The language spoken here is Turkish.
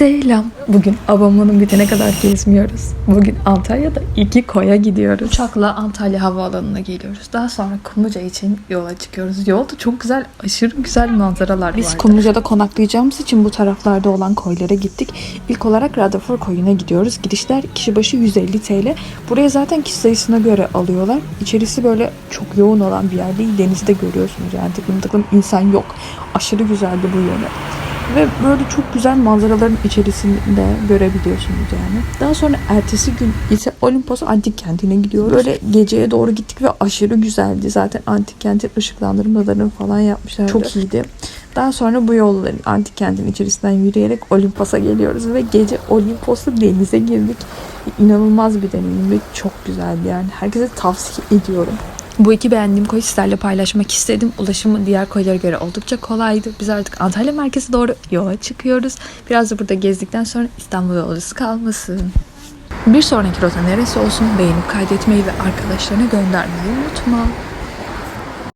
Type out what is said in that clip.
Selam. Bugün abonmanın bitene kadar gezmiyoruz. Bugün Antalya'da iki koya gidiyoruz. Uçakla Antalya Havaalanı'na geliyoruz. Daha sonra Kumluca için yola çıkıyoruz. Yolda çok güzel, aşırı güzel manzaralar Biz vardı. Kumluca'da konaklayacağımız için bu taraflarda olan koylara gittik. İlk olarak Radafor koyuna gidiyoruz. Girişler kişi başı 150 TL. Buraya zaten kişi sayısına göre alıyorlar. İçerisi böyle çok yoğun olan bir yer değil. Denizde görüyorsunuz yani tıklım tıklım insan yok. Aşırı güzeldi bu yönü. Ve böyle çok güzel manzaraların içerisinde görebiliyorsunuz yani. Daha sonra ertesi gün ise Olimpos Antik Kenti'ne gidiyoruz. Böyle geceye doğru gittik ve aşırı güzeldi. Zaten Antik Kent'in ışıklandırmalarını falan yapmışlar. Çok iyiydi. Daha sonra bu yolların Antik Kent'in içerisinden yürüyerek Olimpos'a geliyoruz ve gece Olimpos'ta denize girdik. İnanılmaz bir deneyim ve çok güzeldi yani. Herkese tavsiye ediyorum. Bu iki beğendiğim koyu sizlerle paylaşmak istedim. Ulaşımı diğer koylara göre oldukça kolaydı. Biz artık Antalya merkeze doğru yola çıkıyoruz. Biraz da burada gezdikten sonra İstanbul yolcusu kalmasın. Bir sonraki rota neresi olsun beğenip kaydetmeyi ve arkadaşlarına göndermeyi unutma.